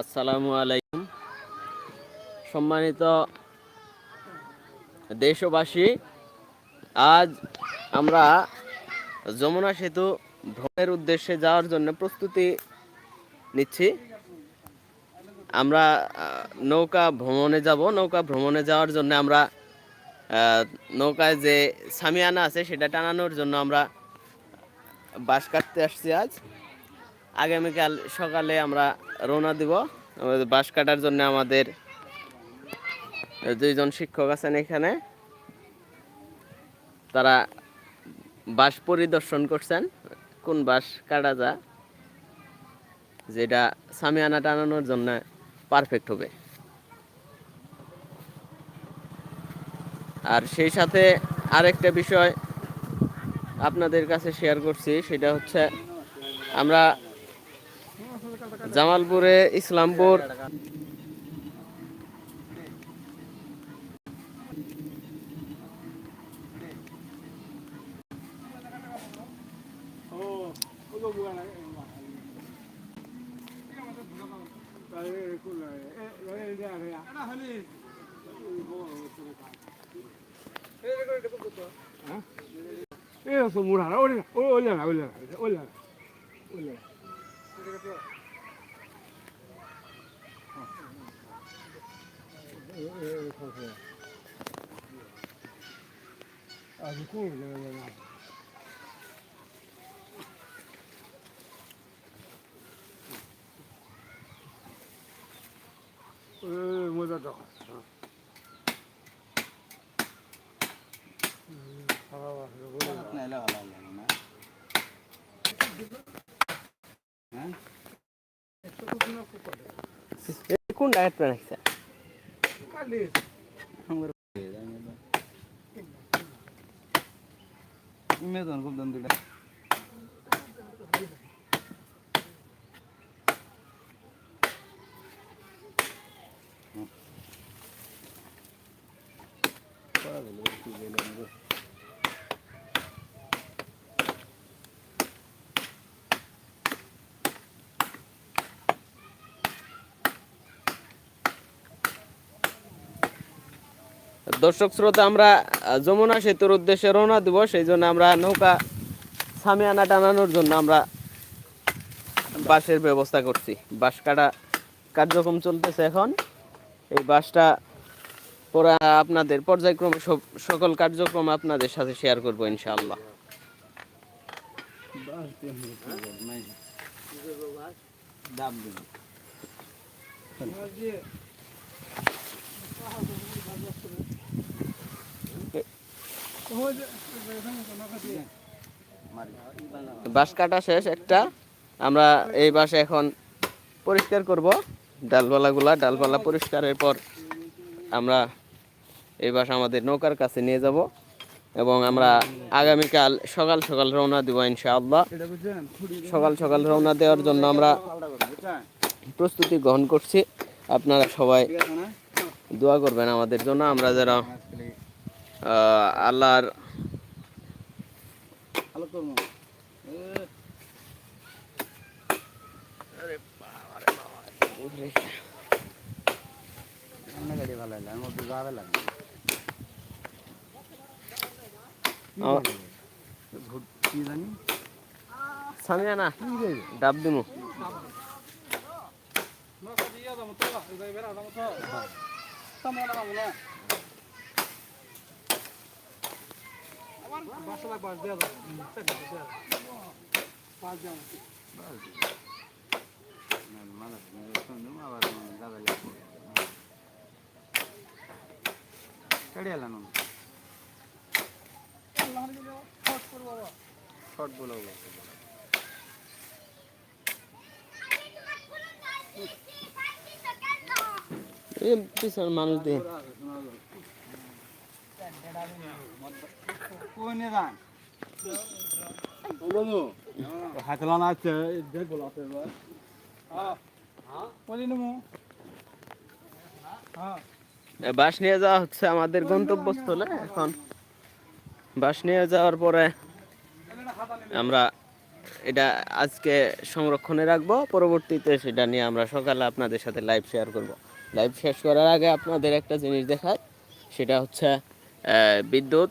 আসসালামু আলাইকুম। সম্মানিত দেশবাসী, আজ আমরা যমুনা সেতু ভ্রমণের উদ্দেশ্যে যাওয়ার জন্য প্রস্তুতি নিচ্ছি। আমরা নৌকা ভ্রমণে যাব। নৌকা ভ্রমণে যাওয়ার জন্য আমরা নৌকায় যে সামিয়ানা আছে, সেটা টানানোর জন্য আমরা বাঁশ কাটতে আসছি আজ। আগামীকাল সকালে আমরা রওনা দিব। আমাদের বাঁশ কাটার জন্য আমাদের দুইজন শিক্ষক আছেন এখানে। তারা বাঁশ পরিদর্শন করছেন, কোন বাঁশ কাটা যা যেটা সামিয়ানা টানানোর জন্য পারফেক্ট হবে। আর সেই সাথে আরেকটা বিষয় আপনাদের কাছে শেয়ার করছি, সেটা হচ্ছে আমরা জামালপুরে ইসলামপুর এই মুড়া ওই ওই ওই ওই Also cool, ja, ja, ja. muss er doch. नाही लागला एकूण डायट पण মেজন খুব দাম দিলে Para, luego, দর্শক শ্রোতা, আমরা যমুনা সেতুর উদ্দেশ্যে রওনা দিব। সেই জন্য আমরা নৌকা সামিয়ানা টানানোর জন্য আমরা বাঁশের ব্যবস্থা করছি। বাঁশ কাটা কার্যক্রম চলতেছে এখন। এই বাঁশটা পরে আপনাদের পর্যায়ক্রমে সব- সকল কার্যক্রম আপনাদের সাথে শেয়ার করব ইনশাআল্লাহ। বাঁশ কাটা শেষ একটা। আমরা এই বাসে এখন পরিষ্কার করব। ডালপালাগুলা ডালপালা পরিষ্কারের পর আমরা এই বাস আমাদের নৌকার কাছে নিয়ে যাব এবং আমরা আগামীকাল সকাল সকাল রওনা দিব ইনশাআল্লাহ। সকাল সকাল রওনা দেওয়ার জন্য আমরা প্রস্তুতি গ্রহণ করছি। আপনারা সবাই দোয়া করবেন আমাদের জন্য। আমরা আহ, আল্লাহর ভালো করব। অনেক গাড়ি ভালো লাগে আমার মধ্যে যাবে লাগে আ- কি জানি সামিয়ানা ডাব দিমু ಕಡಿಯಲ್ಲ ನಾನು শর্ট বলে এই পিছনে মানুষ দিয়ে কোনে হাতলানা আছে হ্যাঁ হ্যাঁ বলি হ্যাঁ। বাস নিয়ে যাওয়া হচ্ছে আমাদের গন্তব্যস্থলে এখন। বাস নিয়ে যাওয়ার পরে আমরা এটা আজকে সংরক্ষণে রাখব। পরবর্তীতে সেটা নিয়ে আমরা সকালে আপনাদের সাথে লাইভ শেয়ার করব। লাইভ শেষ করার আগে আপনাদের একটা জিনিস দেখায় সেটা হচ্ছে আহ, বিদ্যুৎ।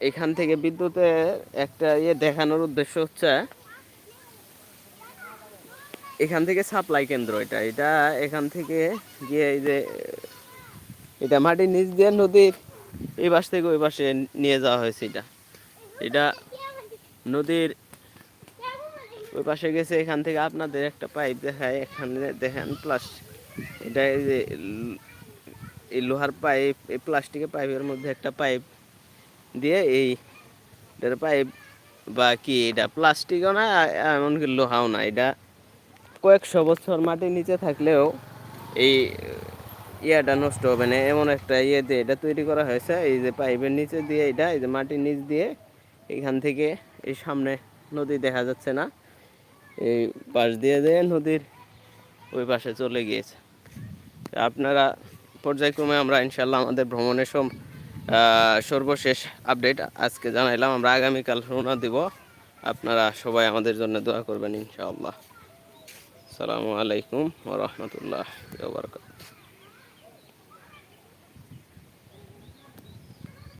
এখান থেকে বিদ্যুতের একটা ইয়ে দেখানোর উদ্দেশ্য হচ্ছে, এখান থেকে সাপ্লাই কেন্দ্র এটা। এটা এখান থেকে গিয়ে এই যে, এটা মাটির নিচ দিয়ে নদীর এই পাশ থেকে ওই পাশে নিয়ে যাওয়া হয়েছে এটা। এটা নদীর ওই পাশে গেছে, এখান থেকে আপনাদের একটা পাইপ দেখায়, এখানে দেখেন প্লাস এটা এই যে, এই লোহার পাইপ, এই প্লাস্টিকের পাইপের মধ্যে একটা পাইপ দিয়ে এই পাইপ বা কি এটা প্লাস্টিকও না এমনকি লোহাও না। এটা কয়েকশো বছর মাটির নিচে থাকলেও এই ইয়াটা নষ্ট হবে না। এমন একটা ইয়ে দিয়ে এটা তৈরি করা হয়েছে এই যে পাইপের নিচে দিয়ে এটা এই যে মাটির নিচ দিয়ে এখান থেকে এই সামনে নদী দেখা যাচ্ছে না এই পাশ দিয়ে দিয়ে নদীর ওই পাশে চলে গিয়েছে। আপনারা পর্যায়ক্রমে আমরা ইনশাল্লাহ আমাদের ভ্রমণের সম আহ, সর্বশেষ আপডেট আজকে জানাইলাম। আমরা আগামীকাল রওনা দিব। আপনারা সবাই আমাদের জন্য দোয়া করবেন ইনশাআল্লাহ। আসসালামু আলাইকুম ওরহমতুল্লাহ বারকাত